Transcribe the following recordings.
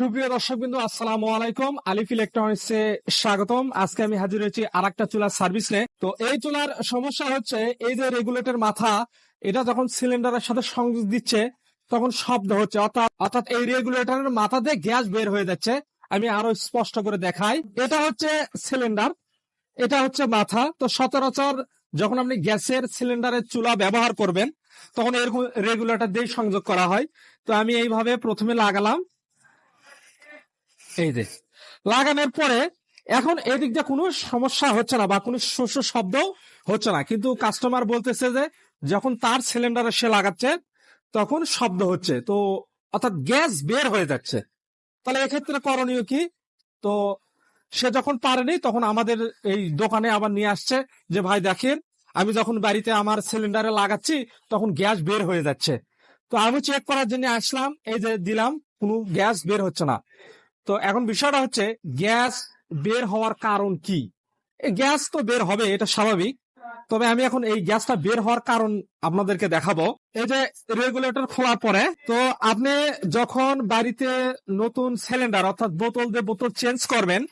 সুপ্রিয় দর্শক বিন্দু আসসালামু আলাইকুম। আলিফ ইলেকট্রনিক্সে স্বাগতম। আজকে আমি হাজির হয়েছি আর একটা চুলার সার্ভিস নিয়ে তো এই চুলার সমস্যা হচ্ছে, এই যে রেগুলেটর মাথা, এটা যখন সিলিন্ডারের সাথে সংযোগ দিচ্ছে, তখন শব্দ হচ্ছে। অর্থাৎ অর্থাৎ এই রেগুলেটরের মাথা দিয়ে গ্যাস বের হয়ে যাচ্ছে। আমি আরও স্পষ্ট করে দেখাই। এটা হচ্ছে সিলিন্ডার এটা হচ্ছে মাথা। তো সচরাচর যখন আপনি গ্যাসের সিলিন্ডারের চুলা ব্যবহার করবেন, তখন এরকম রেগুলেটর দিয়ে সংযোগ করা হয়। তো আমি এইভাবে প্রথমে লাগালাম। এই যে, লাগানোর পরে এখন এদিক দিয়ে কোনো সমস্যা হচ্ছে না বা কোনো শস্য শব্দ হচ্ছে না। কিন্তু কাস্টমার বলতেছে যে, যখন তার সিলিন্ডারে সে লাগাচ্ছে, তখন শব্দ হচ্ছে। তো অর্থাৎ গ্যাস বের হয়ে যাচ্ছে। তাহলে এক্ষেত্রে করণীয় কি? তো সে যখন পারেনি, তখন আমাদের এই দোকানে আবার নিয়ে আসছে যে, ভাই, দেখেন, আমি যখন বাড়িতে আমার সিলিন্ডারে লাগাচ্ছি, তখন গ্যাস বের হয়ে যাচ্ছে। তো আমি চেক করার জন্য আসলাম, এই যে দিলাম, কোনো গ্যাস বের হচ্ছে না। তো এখন বিষয়টা হচ্ছে গ্যাস বের হওয়ার কারণ কি? গ্যাস তো বের হবে, এটা স্বাভাবিক। তবে আমি এখন এই গ্যাসটা বের হওয়ার কারণ আপনাদেরকে দেখাবো। এই যে রেগুলেটর খোলার পরে, তো আপনি যখন বাড়িতে নতুন সিলিন্ডার অর্থাৎ বোতল দিয়ে বোতল চেঞ্জ করবেন,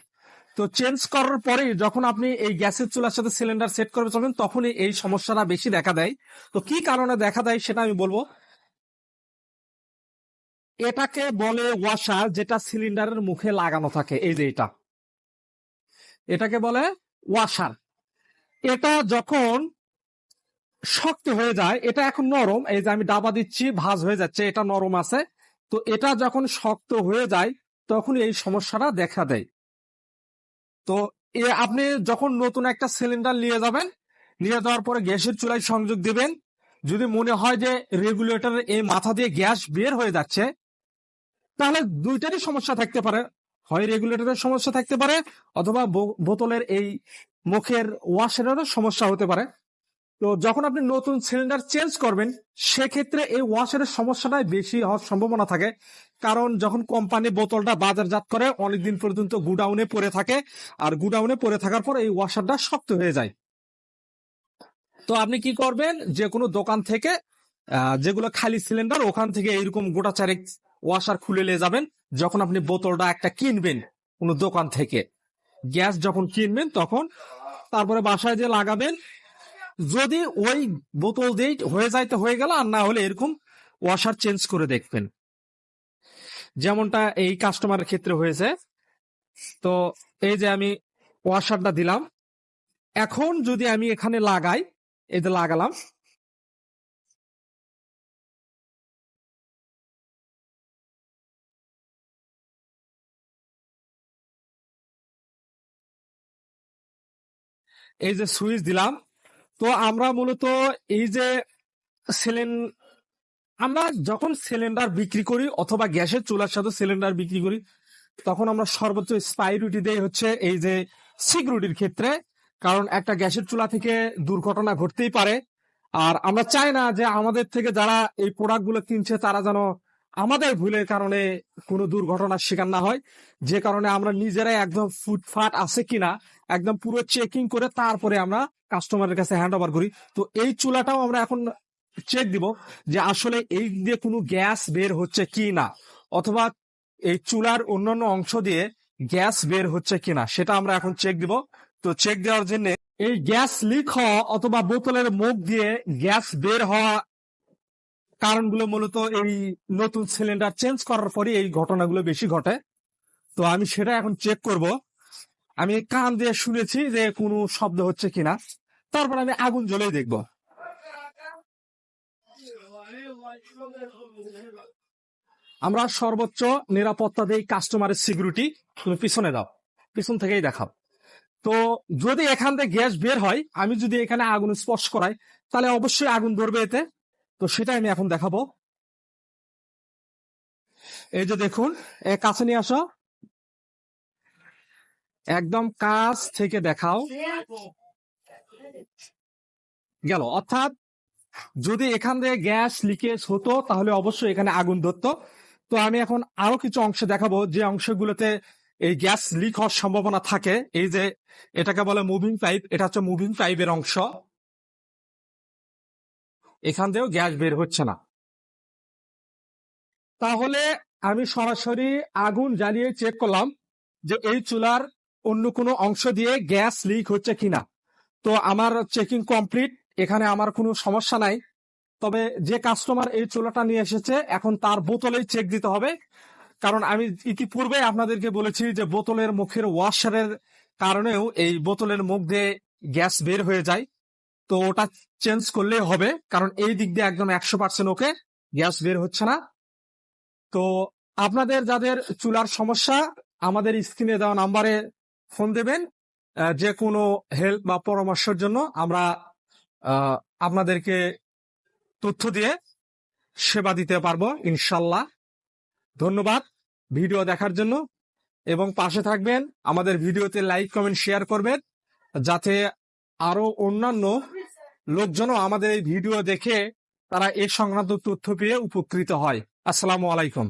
তো চেঞ্জ করার পরে যখন আপনি এই গ্যাসের চুলার সাথে সিলিন্ডার সেট করে চলবেন তখনই এই সমস্যাটা বেশি দেখা দেয়। তো কি কারণে দেখা দেয় সেটা আমি বলব এটাকে বলে ওয়াশার যেটা সিলিন্ডারের মুখে লাগানো থাকে। এই যে এটা। এটাকে বলে ওয়াশার এটা যখন শক্ত হয়ে যায়, এটা এখন নরম। এই যে আমি ডাবা দিচ্ছি, ভাজ হয়ে যাচ্ছে, এটা নরম আছে। তো এটা যখন শক্ত হয়ে যায়, তখন এই সমস্যাটা দেখা দেয়। তো এ আপনি যখন নতুন একটা সিলিন্ডার নিয়ে যাবেন, নিয়ে যাওয়ার পরে গ্যাসের চুলায় সংযোগ দিবেন। যদি মনে হয় যে রেগুলেটরের এই মাথা দিয়ে গ্যাস বের হয়ে যাচ্ছে তাহলে দুইটারই সমস্যা থাকতে পারে। হয় রেগুলেটরের সমস্যা থাকতে পারে, অথবা বোতলের এই মুখের ওয়াশারেরও সমস্যা হতে পারে। তো যখন আপনি নতুন সিলিন্ডার চেঞ্জ করবেন, সেক্ষেত্রে এই ওয়াশারের সমস্যাটাই বেশি হওয়ার সম্ভাবনা থাকে। কারণ যখন কোম্পানি বোতলটা বাজারজাত করে, অনেকদিন পর্যন্ত গুডাউনে পড়ে থাকে, আর গুডাউনে পড়ে থাকার পর এই ওয়াশারটা শক্ত হয়ে যায়। তো আপনি কি করবেন? যে কোনো দোকান থেকে যেগুলো খালি সিলিন্ডার ওখান থেকে এইরকম গোটা চারেক ওয়াশার খুলে নিয়ে যাবেন, যখন আপনি বোতলটা একটা কিনবেন কোনো দোকান থেকে। গ্যাস যখন কিনবেন তখন তারপরে বাসায় যে লাগাবেন, যদি ওই বোতল দিয়ে হয়ে যাইতে হয়ে গেল, আর না হলে এরকম ওয়াশার চেঞ্জ করে দেখবেন। যেমনটা এই কাস্টমারের ক্ষেত্রে হয়েছে। তো এই যে আমি ওয়াশারটা দিলাম। এখন যদি আমি এখানে লাগাই, এই যে লাগালাম এই যে সুইচ দিলাম, তো আমরা মূলত এই যে সিলিন আমরা যখন সিলিন্ডার বিক্রি করি অথবা গ্যাসের চুলার সাথে সিলিন্ডার বিক্রি করি, তখন আমরা সর্বোচ্চ স্পাইরুটি দেই হচ্ছে এই যে সিকিউরিটির ক্ষেত্রে, কারণ একটা গ্যাসের চুলা থেকে দুর্ঘটনা ঘটতেই পারে। আর আমরা চাই না যে আমাদের থেকে যারা এই প্রোডাক্টগুলো কিনছে তারা যেন আমাদের ভুলের কারণে কোনো দুর্ঘটনার শিকার না হয়। যে কারণে আমরা নিজেরাই একদম ফুটফাট আছে কিনা, একদম পুরো চেকিং করে তারপরে আমরা কাস্টমারের কাছে হ্যান্ড ওভার করি। তো এই চুলাটাও আমরা এখন চেক দিব যে আসলে এই দিয়ে কোনো গ্যাস বের হচ্ছে কি না অথবা এই চুলার অন্যান্য অংশ দিয়ে গ্যাস বের হচ্ছে কিনা, সেটা আমরা এখন চেক দিব। তো চেক দেওয়ার জন্য এই গ্যাস লিক হওয়া অথবা বোতলের মুখ দিয়ে গ্যাস বের হওয়া কারণগুলো মূলত এই নতুন সিলিন্ডার চেঞ্জ করার পরে এই ঘটনাগুলো বেশি ঘটে। তো আমি সেটা এখন চেক করব। আমি কান দিয়ে শুনেছি যে কোনো শব্দ হচ্ছে কিনা। তারপর আমি আগুন জ্বলেই দেখব। আমরা সর্বোচ্চ নিরাপত্তা দেই কাস্টমারের সিকিউরিটি তুমি পিছনে দাও। পিছন থেকেই দেখাও। তো যদি এখান থেকে গ্যাস বের হয়, আমি যদি এখানে আগুন স্পর্শ করাই, তাহলে অবশ্যই আগুন ধরবে এতে। তো সেটা আমি এখন দেখাবো। এই যে দেখুন কাছে নিয়ে আসো। একদম কাছ থেকে দেখাও। গেল। অর্থাৎ যদি এখান থেকে গ্যাস লিকেজ হতো, তাহলে অবশ্যই এখানে আগুন ধরতো। তো আমি এখন আরও কিছু অংশ দেখাবো, যে অংশগুলোতে এই গ্যাস লিক হওয়ার সম্ভাবনা থাকে। এই যে এটাকে বলে মুভিং পাইপ এটা হচ্ছে মুভিং পাইপের অংশ। এখান থেকেও গ্যাস বের হচ্ছে না। তাহলে আমি সরাসরি আগুন জ্বালিয়ে চেক করলাম যে এই চুলার অন্য কোনো অংশ দিয়ে গ্যাস লিক হচ্ছে কিনা। তো আমার চেকিং কমপ্লিট এখানে আমার কোনো সমস্যা নাই। তবে যে কাস্টমার এই চুলাটা নিয়ে এসেছে, এখন তার বোতলেই চেক দিতে হবে। কারণ আমি ইতিপূর্বে আপনাদেরকে বলেছি যে বোতলের মুখের ওয়াশারের কারণেও এই বোতলের মুখ দিয়ে গ্যাস বের হয়ে যায়। তো ওটা চেঞ্জ করলেই হবে, কারণ এই দিক দিয়ে একদম একশো পার্সেন্ট ওকে গ্যাস বের হচ্ছে না। তো আপনাদের যাদের চুলার সমস্যা, আমাদের স্ক্রিনে দেওয়া নাম্বারে ফোন দেবেন যে কোনো হেল্প বা পরামর্শের জন্য আমরা আপনাদেরকে তথ্য দিয়ে সেবা দিতে পারব, ইনশাল্লাহ। ধন্যবাদ ভিডিও দেখার জন্য। এবং পাশে থাকবেন, আমাদের ভিডিওতে লাইক কমেন্ট শেয়ার করবেন, যাতে আরও অন্যান্য লোকজনও আমাদের এই ভিডিও দেখে তারা এ সংক্রান্ত তথ্য পেয়ে উপকৃত হয়। আসসালামু আলাইকুম।